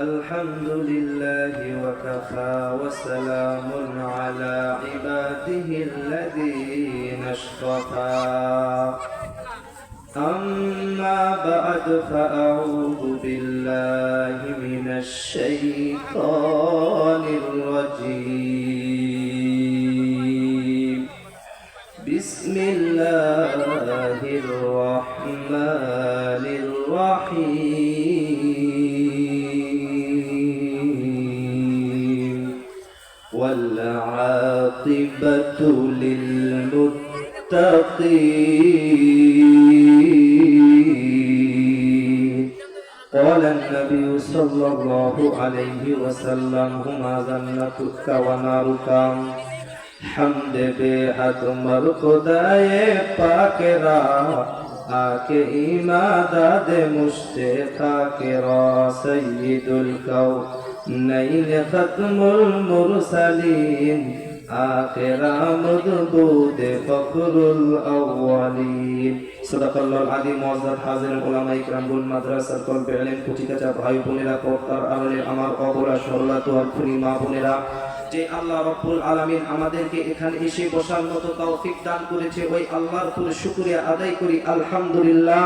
الحمد لله وكفى وسلام على عباده الذين اصطفى أما بعد فأعوذ بالله من الشيطان الرجيم والعاقبة للمتقين قال النبي صلى الله عليه وسلم هما جنتك ونارك حمد بها تمر خدای پاکرا آکے ایماداد مشتقاکرا سید الكونین নাইলে খতমুল মুরসালিন আখিরা মদবুদ ফখরুল আউয়ালিন সদাকাল্লাহ আদি মজদাদ হাজির ওলামা ইকরাম গুল মাদ্রাসা কল বেলেন কুচিকাচা ভাই বোনেরা, কর্তার আলোনে আমার অপরা সরলা তোয়ার মা বোনেরা যে আল্লাহ রব্বুল আলামিন আমাদেরকে এখানে এসে বসার মতো তৌফিক দান করেছে। ওই আল্লাহর উপরে শুকরিয়া আদায় করি। আলহামদুলিল্লাহ।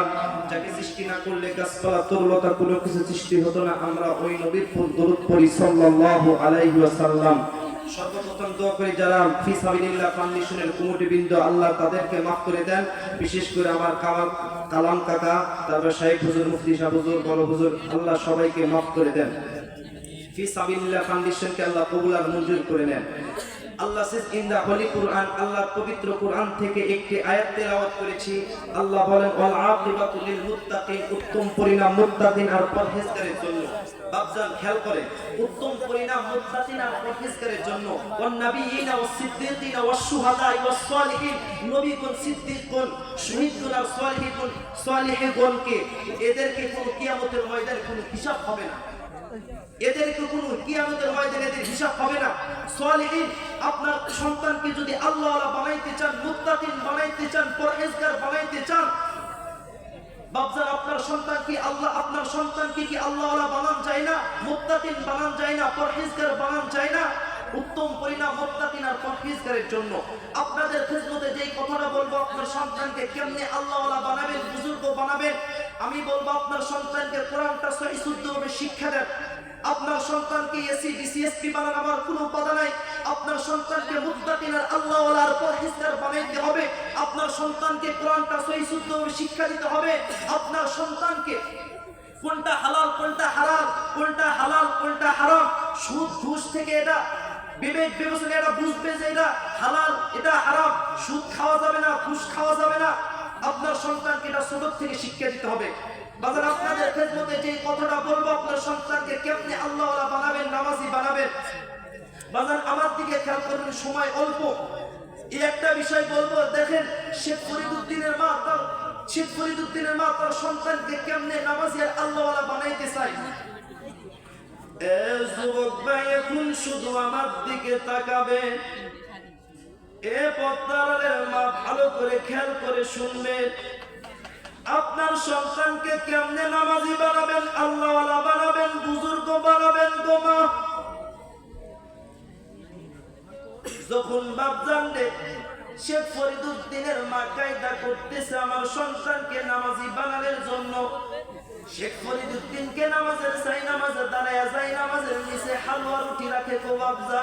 যাকে সৃষ্টি না করলে গাছপালা, তরলতা কোনো কিছু সৃষ্টি হতো না। আমরা ওই নবীর ফুল দরুদ পড়ি সাল্লাল্লাহু আলাইহি ওয়াসাল্লাম। সর্বপ্রথম দোয়া করি, যারা ফি সাবিলিল্লাহ ফাউন্ডেশনের কমিটি বৃন্দ আল্লাহ তাদেরকে মাফ করে দেন। বিশেষ করে আমার কালাম কালাম কাকা, তারপর শাহেখ হুজুর, মুফতি সাহেব হুজুর, বড় হুজুর, আল্লাহ সবাইকে মাফ করে দেন। ফি সাবিলিল্লাহ ফাউন্ডেশনকে আল্লাহ কবুল আর মঞ্জুর করে নেন। আল্লাহ সিজ ইন দা কুরআন আল্লাহর পবিত্র কুরআন থেকে একটি আয়াত তেলাওয়াত করেছি। আল্লাহ বলেন, ওয়াল আকিবাতু লিল মুত্তাকিন উত্তম পরিণাম মুত্তাকিন আর পরহেজগারের জন্য। খেয়াল করে উত্তম পরিণাম মুত্তাকিন আর পরহেজগারের জন্য। ওয়ান নাবিয়িনা ওয়াস ওয়াস শুহাদা ওয়াস সালিহিন। আর এদেরকে কোনো কিয়ামতের ময়দানে কোনো হিসাব হবে না। এদেরকে কোনো কিয়ামতের ময়দানে এদের হিসাব হবে না। সালিহিন, আপনার সন্তানকে যদি আল্লাহ বানাইতে চান, মুত্তাকিন বানাইতে চান, পরহেজগার বানাইতে চান বাবজান আপনার সন্তানকে আল্লাহ, আপনার সন্তানকে কি আল্লাহ বানান যায় না? মুত্তাকিন বানান যায় না, পরহেজগার বানান যায় না? উত্তম পরিণাম মুত্তাকিন আর পরহেজগারের জন্য। আপনাদের খেদমতে যেই কথাটা বলব, আপনার সন্তানকে কেমনে আল্লাহ বানাবেন, বুজুর্গ বানাবেন, আমি বলব আপনার সন্তানকে কোরআনটা সহি শুদ্ধভাবে শিক্ষা দেন। আপনার সন্তানকে এসি বিসিএসপি বানান আমার কোনো বাধা নাই। আপনার সন্তানকে মুত্তাকিন আর আল্লাহওয়ালার পরহেজগার বানাইতে হবে। আপনার সন্তানকে কোরআনটা সহি শুদ্ধভাবে শিক্ষা দিতে হবে। আপনার সন্তানকে কোনটা হালাল, কোনটা হারাম, কোনটা হালাল, কোনটা হারাম, সুদ, ঘুষ থেকে এটা বিবেক বিবেচনা, এটা বুঝবে যে এটা হালাল, এটা হারাম। সুদ খাওয়া যাবে না, ঘুষ খাওয়া যাবে না। আপনার সন্তানকে এটা ছোট থেকে শিক্ষা দিতে হবে। বাজার আপনাদের খেদমতে যে কথাটা বলব, আপনার সন্তানকে কেমনে আল্লাহ বানাবেন, নামাজি বানাবেন? বাজার আমার দিকে খেয়াল করবেন সময় অল্প। এই একটা বিষয় বলব, দেখেন, শেখ ফরিদুদ্দিনের মা তার, শেখ ফরিদুদ্দিনের মা তার সন্তানকে কেমনে নামাজি আর আল্লাহ বানাইতে চায়? যুবক ভাই, এখন শুধু আমার দিকে তাকাবে। এ পদ্মারের মা ভালো করে খেয়াল করে শুনবেন আপনার সন্তানকে কেমনে নামাজি বানাবেন, আল্লাহওয়ালা বানাবেন, বুজুর্গ বানাবেন গোমা যখন বাপ জানলে শেখ ফরিদুদ্দিনের মা কায়দা করতেছে আমার সন্তানকে নামাজি বানানোর জন্য, শেখ ফরিদুদ্দিনকে নামাজের সাই নামাজে দাঁড়ায় যাই নামাজের নিচে হালুয়া রুটি রাখে তো বাবজা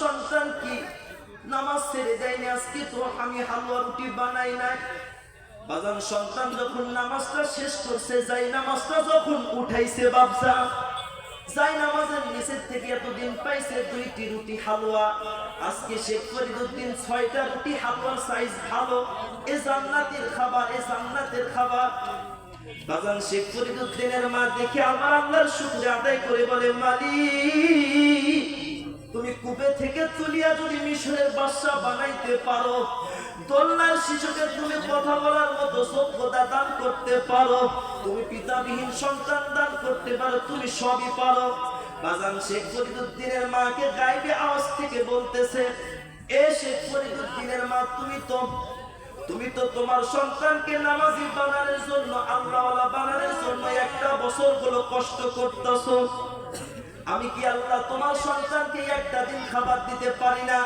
সন্তান কি? নামাজ ছেড়ে দেয়নি আজকে তো আমি হালুয়া রুটি বানাই নাই। বাজান সন্তান যখন নামাজটা শেষ করছে, যাই নামাজটা যখন উঠাইছে বাবসা যাই নামাজের নিচের থেকে এতদিন পাইছে দুইটি রুটি হালুয়া, আজকে শেখ ফরিদুদ্দিন ছয়টা রুটি হালুয়ার সাইজ ভালো। এ জান্নাতের খাবার, এ জান্নাতের খাবার। বাজান শেখ ফরিদুদ্দিনের মা দেখে আমার আল্লাহর শুকরিয়া আদায় করে বলে, মালিক তুমি কূপে থেকে তুলিয়া যদি মিশরের বাদশা বানাইতে পারো, দোলনার শিশুকে তুমি কথা বলার মতো সভ্যতা দান করতে পারো, তুমি পিতাবিহীন সন্তান দান করতে পারো, তুমি সবই পারো। বাজান শেখ ফরিদুদ্দিনের মাকে গাইবে আওয়াজ থেকে বলতেছে, এ শেখ ফরিদুদ্দিনের মা, তুমি তো তুমি তো তোমার সন্তানকে নামাজি বানানোর জন্য, আল্লাহওয়ালা বানানোর জন্য একটা বছর হলো কষ্ট করতেছো। আমি কি আল্লাহ তোমার সন্তানকে একটা দিন খাবার দিতে পারি না?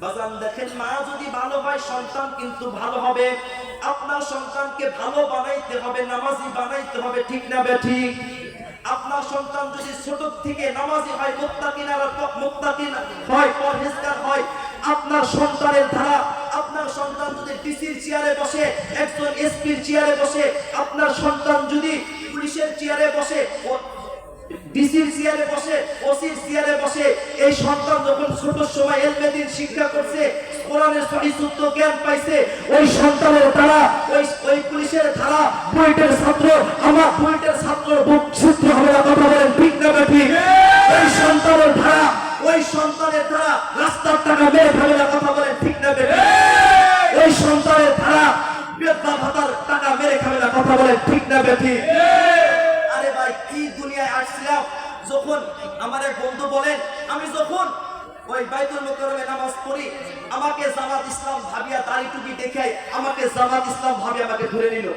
বাজান, দেখেন, মা যদি ভালো হয় সন্তান কিন্তু ভালো হবে। আপনার সন্তানকে ভালো বানাইতে হবে, নামাজি বানাইতে হবে, ঠিক না বে ঠিক? আপনার সন্তান যদি ছোট থেকে নামাজি হয় হয়, পরহেজগার হয়, আপনার সন্তানের ধারা, আপনার সন্তান যদি ডিসির চেয়ারে বসে, একজন এসপির চেয়ারে বসে, আপনার সন্তান যদি পুলিশের চেয়ারে বসে ডিসির চেয়ারে বসে ওসির চেয়ারে বসে এই সন্তান যখন ছোট সময় এলমেদিন শিক্ষা করছে কোরআনের সহিসুদ্ধ জ্ঞান পাইছে ওই সন্তানের দ্বারা ওই ওই পুলিশের ধারা বুয়েটের ছাত্র আমার বুয়েটের ছাত্র বুক ছিদ্র হবে না কথা বলেন ঠিক না ঠিক। ওই সন্তানের ধারা ওই সন্তানের দ্বারা রাস্তার টাকা মেরে ফেলে না কথা বলেন ঠিক না ওই সন্তানের ধারা বেদনা ভাতার টাকা মেরে খাবে না কথা বলেন ঠিক বন্ধু বলেন, আমি যখন ওই বাইতুল মুকাররমে নামাজ পড়ি, আমাকে জামাত ইসলাম ভাবিয়া দাড়ি টুপি দেখে আমাকে জামাত ইসলাম ভাবি আমাকে ধরে নিল।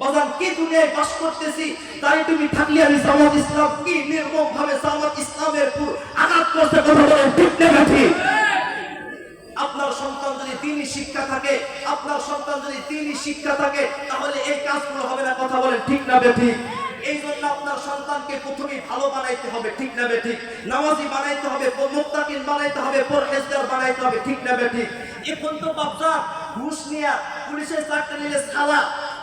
বাজান কি দুনিয়ায় বাস করতেছি তাই তুমি থাকলে আমি জামাত ইসলাম কি নির্মম ভাবে জামাত ইসলামের পুরো আঘাত করতে কথা বলেন, ঠিক না ঠিক আপনার সন্তান যদি তিনি শিক্ষা থাকে, আপনার সন্তান যদি তিনি শিক্ষা থাকে, তাহলে এই কাজগুলো হবে না, কথা বলেন, ঠিক না বেঠিক আপনার সন্তানকে প্রথমেই ভালো বানাইতে হবে, ঠিক না বেঠিক নামাজি বানাইতে হবে মুক্তাকিন বানাইতে হবে, পরহেজগার বানাইতে হবে, ঠিক না বেঠিক এখন তো বাপসা ঘুষ নিয়া পুলিশের চাকরি নিলে সালা।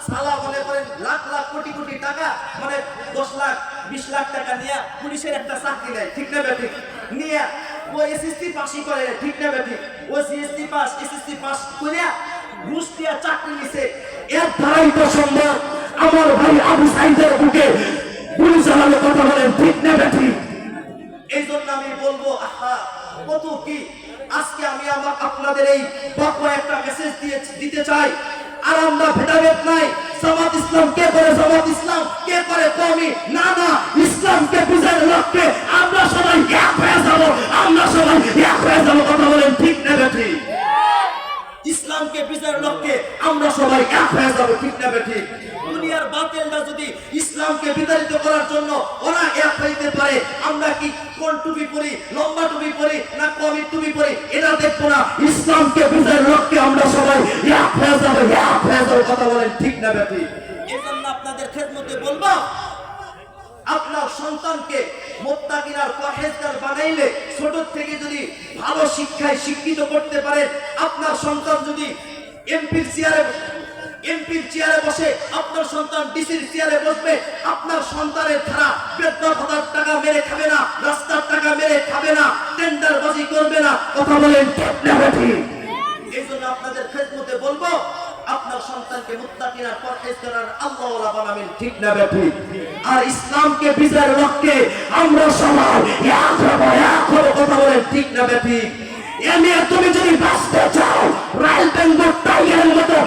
সালা মনে করেন লাখ লাখ কোটি কোটি টাকা মানে দশ লাখ, বিশ লাখ টাকা নিয়ে পুলিশের একটা চাকরি নেয়, ঠিক না বেঠিক নিয়ে ও এসএসসি পাসই করে, ঠিক না বেঠিক ও সিএসসি পাস এসএসসি পাস করে ঘুষ দিয়া চাকরি নিছে। এর দ্বারাই তো সম্ভব। আমার ভাই আবু সাইদের বুকে চালানো কথা বলেন ঠিক না বেঠিক এই জন্য আমি বলব আহা কত কি? আজকে আমি আমার আপনাদের এই বাক্য একটা মেসেজ দিয়ে দিতে চাই। আর আমরা ভেদাভেদ নাই জামাত ইসলাম কে করে জামাত ইসলাম কে করে কমি না না ইসলামকে বিজয়ের লক্ষ্যে আমরা সবাই এক হয়ে যাব আমরা সবাই এক হয়ে যাব কথা বলেন ঠিক না ঠিক। ইসলামকে বিজয়ের লক্ষ্যে আমরা সবাই এক হয়ে যাব ঠিক না যদি ইসলামকে বিতাড়িত করার জন্য ওরা এক হইতে পারে আমরা কি কোন টুপি পরি, লম্বা টুপি পরি, না কমি টুপি পরি, এটা দেখব না। ইসলামকে বিজয়ের লক্ষ্যে আমরা সবাই এক হয়ে যাব এক হয়ে যাব কথা বলেন, ঠিক না ঠিক এই জন্য আপনাদের খেদমতে বলব, আপনার সন্তানকে মোত্তাকিনার পরহেজগার বানাইলে, ছোট থেকে যদি ভালো শিক্ষায় শিক্ষিত করতে পারেন আপনার সন্তান যদি এমপির চেয়ারে এমপির চেয়ারে বসে আপনার সন্তান ডিসির চেয়ারে বসবে, আপনার সন্তানের ধারা বেতন ভাতার টাকা মেরে খাবে না, রাস্তার টাকা মেরে খাবে না টেন্ডার বাজি করবে না, কথা বলেন এই জন্য আপনাদের খেদমতে বলব, আপনার সন্তানকে মুত্তাকিনার পরহেজগার আল্লাহওয়ালা বানাবেন, ঠিক না ঠিক আর ইসলামকে বিজয়ের লক্ষ্যে আমরা সবাই এক হব এক হব, কথা বলেন ঠিক না ঠিক এমনি তুমি যদি বাঁচতে চাও, রাইল বেঙ্গল টাইগারের মতো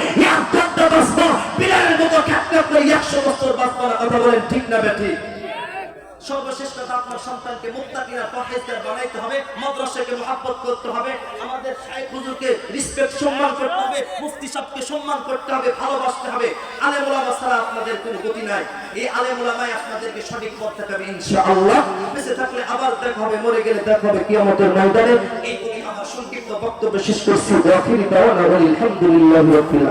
হবে করতে হবে করতে হবে করতে হবে, ভালোবাসতে হবে। আলেম ছাড়া আপনাদের কোনো গতি নাই। এই আলেম ওলামাই আপনাদেরকে সঠিক পথ দেখাবে, ইনশাআল্লাহ। বেঁচে থাকলে আবার দেখা হবে, মরে গেলে দেখা হবে, কিয়ামতের ময়দানে। এই বক্তব্য শেষ করছি। আলহামদুলিল্লাহি রাব্বিল